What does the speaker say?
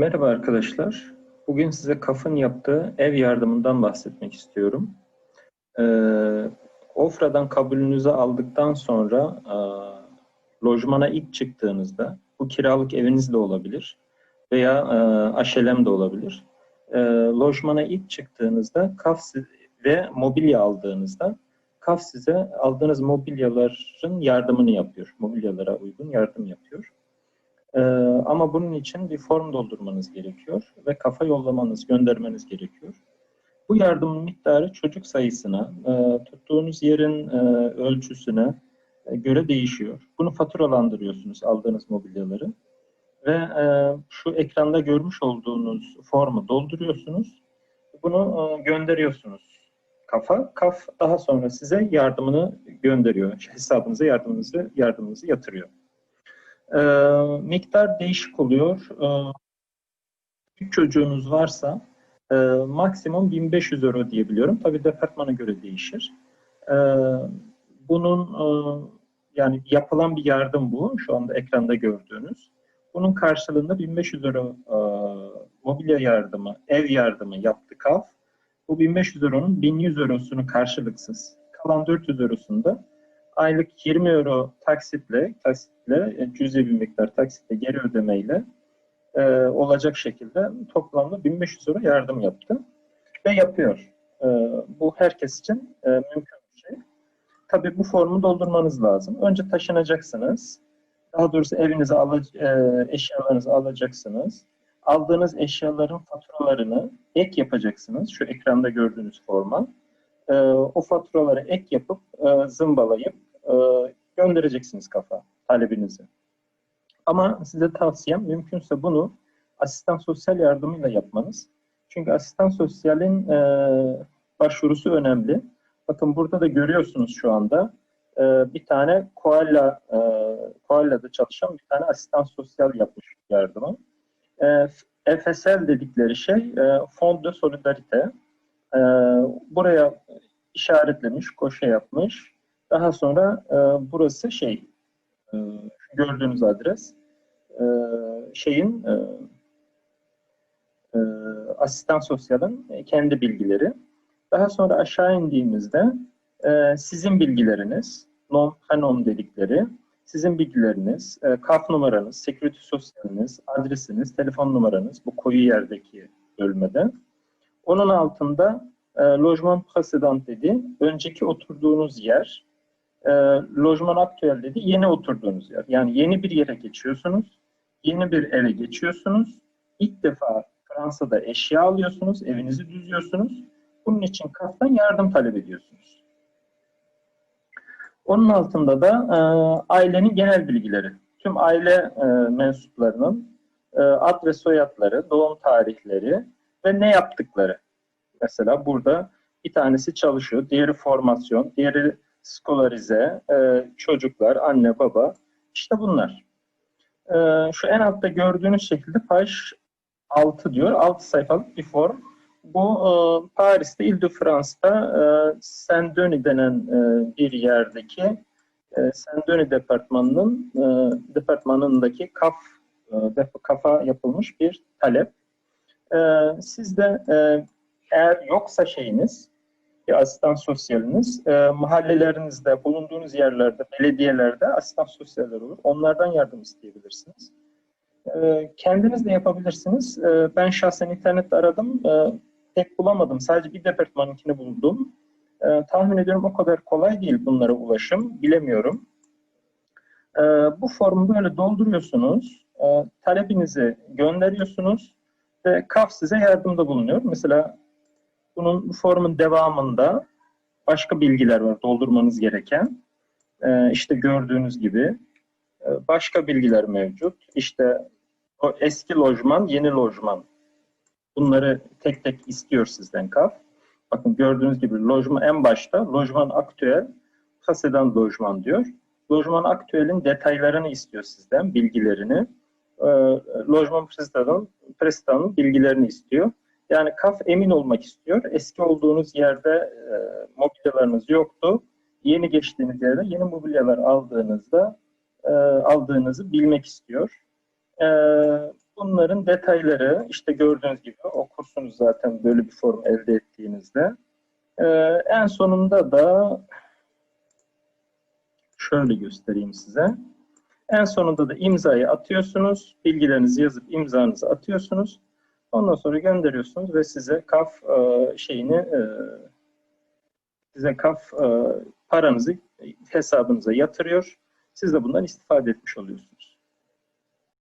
Merhaba arkadaşlar. Bugün size KAF'ın yaptığı ev yardımından bahsetmek istiyorum. Ee, Ofra'dan kabulünüzü aldıktan sonra e, lojmana ilk çıktığınızda, bu kiralık eviniz de olabilir veya e, aşelem de olabilir. E, lojmana ilk çıktığınızda KAF ve mobilya aldığınızda KAF size aldığınız mobilyaların yardımını yapıyor. Mobilyalara uygun yardım yapıyor. Ee, ama bunun için bir form doldurmanız gerekiyor ve kafa yollamanız, göndermeniz gerekiyor. Bu yardımın miktarı çocuk sayısına, e, tuttuğunuz yerin e, ölçüsüne e, göre değişiyor. Bunu faturalandırıyorsunuz aldığınız mobilyaları ve şu ekranda görmüş olduğunuz formu dolduruyorsunuz. Bunu gönderiyorsunuz kafa. Kaf daha sonra size yardımını gönderiyor. Hesabınıza yardımınızı yardımınızı yatırıyor. E, miktar değişik oluyor. E, üç çocuğunuz varsa e, maksimum 1500 euro diyebiliyorum. Tabii departmana göre değişir. E, bunun e, yani yapılan bir yardım bu. Şu anda ekranda gördüğünüz. Bunun karşılığında 1500 euro e, mobilya yardımı, ev yardımı yaptı KAF. Bu 1500 euronun 1100 eurosunu karşılıksız. Kalan 400 eurosunu da aylık 20 euro taksitle, taksitle cüzi bir miktar taksitle geri ödemeyle e, olacak şekilde toplamda 1500 euro yardım yaptı ve yapıyor. E, bu herkes için e, mümkün bir şey. Tabii bu formu doldurmanız lazım. Önce taşınacaksınız. Daha doğrusu evinize alac- e, eşyalarınızı alacaksınız. Aldığınız eşyaların faturalarını ek yapacaksınız. Şu ekranda gördüğünüz forma. E, o faturaları ek yapıp e, zımbalayıp e, göndereceksiniz kafa talebinizi. Ama size tavsiyem mümkünse bunu asistan sosyal yardımıyla yapmanız. Çünkü asistan sosyalin e, başvurusu önemli. Bakın burada da görüyorsunuz şu anda e, bir tane Koala, e, Koala'da çalışan bir tane asistan sosyal yapmış yardımı. E, FSL dedikleri şey e, Fond de Solidarite. E, buraya işaretlemiş, koşa yapmış. Daha sonra e, burası şey, e, gördüğünüz adres e, şeyin e, e, asistan sosyalın kendi bilgileri. Daha sonra aşağı indiğimizde e, sizin bilgileriniz, nom, hanom dedikleri, sizin bilgileriniz, e, kaf numaranız, security sosyaliniz, adresiniz, telefon numaranız bu koyu yerdeki bölmede. Onun altında e, lojman précédent dedi, önceki oturduğunuz yer, e, lojman aktüel dedi, yeni oturduğunuz yer. Yani yeni bir yere geçiyorsunuz, yeni bir eve geçiyorsunuz, ilk defa Fransa'da eşya alıyorsunuz, evinizi düzüyorsunuz. Bunun için KAF'tan yardım talep ediyorsunuz. Onun altında da e, ailenin genel bilgileri. Tüm aile e, mensuplarının e, ad ve soyadları, doğum tarihleri ve ne yaptıkları. Mesela burada bir tanesi çalışıyor, diğeri formasyon, diğeri skolarize, e, çocuklar, anne, baba. İşte bunlar. E, şu en altta gördüğünüz şekilde page 6 diyor. 6 sayfalık bir form. Bu e, Paris'te Ile-de-France'da e, Saint-Denis denen e, bir yerdeki e, Saint-Denis departmanının e, departmanındaki kaf e, kafa yapılmış bir talep. E, siz de e, eğer yoksa şeyiniz, bir asistan sosyaliniz, e, mahallelerinizde, bulunduğunuz yerlerde, belediyelerde asistan sosyaller olur. Onlardan yardım isteyebilirsiniz. E, kendiniz de yapabilirsiniz. E, ben şahsen internette aradım. E, pek bulamadım. Sadece bir departmanınkini buldum. E, tahmin ediyorum o kadar kolay değil bunlara ulaşım. Bilemiyorum. E, bu formu böyle dolduruyorsunuz. E, talebinizi gönderiyorsunuz ve KAF size yardımda bulunuyor. Mesela bunun bu formun devamında başka bilgiler var doldurmanız gereken. E, işte gördüğünüz gibi e, başka bilgiler mevcut. İşte o eski lojman, yeni lojman. Bunları tek tek istiyor sizden KAF. Bakın gördüğünüz gibi lojman en başta lojman aktüel, kaseden lojman diyor. Lojman aktüelin detaylarını istiyor sizden, bilgilerini. Ee, lojman presidanın, presidanın bilgilerini istiyor. Yani KAF emin olmak istiyor. Eski olduğunuz yerde e, mobilyalarınız yoktu. Yeni geçtiğiniz yerde yeni mobilyalar aldığınızda e, aldığınızı bilmek istiyor. E, Bunların detayları işte gördüğünüz gibi okursunuz zaten böyle bir form elde ettiğinizde. Ee, en sonunda da şöyle göstereyim size. En sonunda da imzayı atıyorsunuz. Bilgilerinizi yazıp imzanızı atıyorsunuz. Ondan sonra gönderiyorsunuz ve size kaf e, şeyini e, size kaf e, paranızı hesabınıza yatırıyor. Siz de bundan istifade etmiş oluyorsunuz.